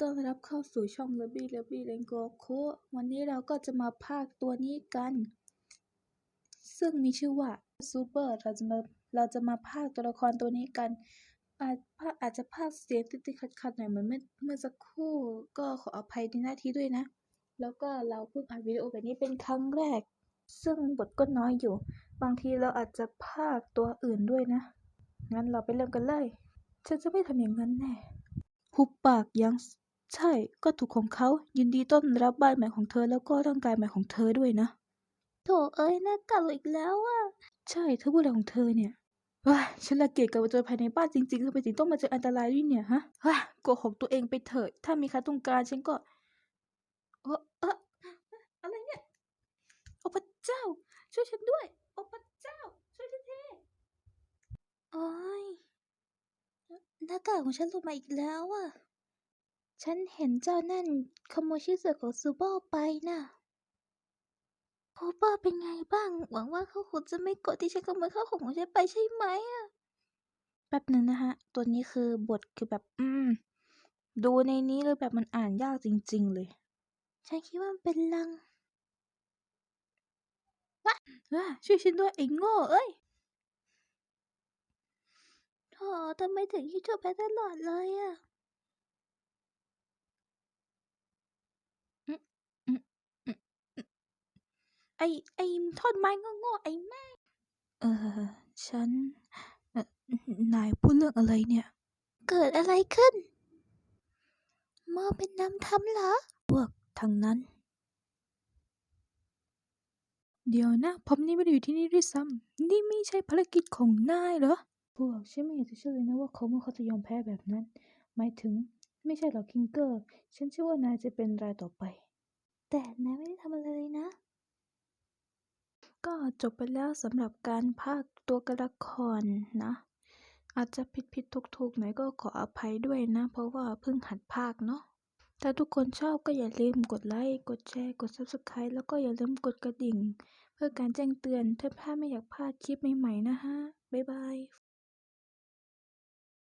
ต้อนรับเข้าสู่ช่อง l o b b y l o b b y เลนโกโควันนี้เราก็จะมาพากตัวนี้กัน ซึ่งมีชื่อว่าซูเปอร์เราจะมาเราจะมาพากตัวละครตัวนี้กัน อาจอาจจะพากเสียงติดๆขัดๆหน่อยเหมือนเมื่อเมื่อสักครู่ก็ขออภัยในหน้าที่ด้วยนะ แล้วก็เราเพิ่งอัดวิดีโอแบบนี้เป็นครั้งแรก ซึ่งบทก็น้อยอยู่ บางทีเราอาจจะพากตัวอื่นด้วยนะ งั้นเราไปเริ่มกันเลย ฉันจะไม่ทำอย่างนั้นแน่หุบปากยัง ใช่ก็ถูกของเขายินดีต้อนรับบ้านใหม่ของเธอแล้วก็ร่างกายใหม่ของเธอด้วยนะโถเอ้ยน่าเกลียดอีกแล้วอะใช่เธอพูดอะไรของเธอเนี่ยว้ายฉันละเกียจกับเจอภายในบ้านจริงๆทำไมถึงต้องมาเจออันตรายด้วยเนี่ยฮะว้ายโกหกตัวเองไปเถิดถ้ามีใครต้องการฉันก็เออเอออะไรเนี่ยโอ้พระเจ้า ช่วยฉันด้วยโอ้พระเจ้า ช่วยฉันทีโอ้ยหน้ากากของฉันหลุดมาอีกแล้วอะ ฉันเห็นเจ้านั่นขโมยชิ้นส่วนของซูโบไปน่ะโคเปอร์เป็นไงบ้าง หวังว่าเขาคงจะไม่โกรธที่ฉันขโมยข้าวของของฉันไปใช่ไหมอะแป๊บหนึ่งนะฮะตัวนี้คือบทคือแบบ อืม ดูในนี้เลยแบบมันอ่านยากจริง ๆ เลย ฉันคิดว่ามันเป็นลังวะว้าช่วยฉันด้วยไอ้โง่เอ้ยโธ่ทำไมถึงคิดชั่วไปตลอดเลยอะ ไอ้ไอ้ท่อนไม้โง่ๆไอ้แม่ เออ ฉันเอ่อนายพูดเรื่องอะไรเนี่ย เกิดอะไรขึ้นมอเป็นนำทำเหรอ พวกทางนั้น เดี๋ยวนะผมนี่ไม่ได้อยู่ที่นี่ด้วยซ้ำนี่ไม่ใช่ภารกิจของนายเหรอ พวกฉันไม่อยากจะเชื่อเลยนะว่าเขาเมื่อเขาจะยอมแพ้แบบนั้น หมายถึงไม่ใช่หรอกคิงเกอร์ ฉันเชื่อว่านายจะเป็นรายต่อไป แต่นายไม่ได้ทำอะไรเลยนะก็ จบไปแล้วสำหรับการพากตัวละครนะ อาจจะผิดผิดถูกถูกๆหน่อยก็ขออภัยด้วยนะ เพราะว่าเพิ่งหัดพากเนาะถ้าทุกคนชอบก็อย่าลืมกดไลค์กดแชร์กด Subscribe แล้วก็อย่าลืมกดกระดิ่ง เพื่อการแจ้งเตือนถ้าพลาดไม่อยากพลาดคลิปใหม่ๆนะฮะบ๊ายบาย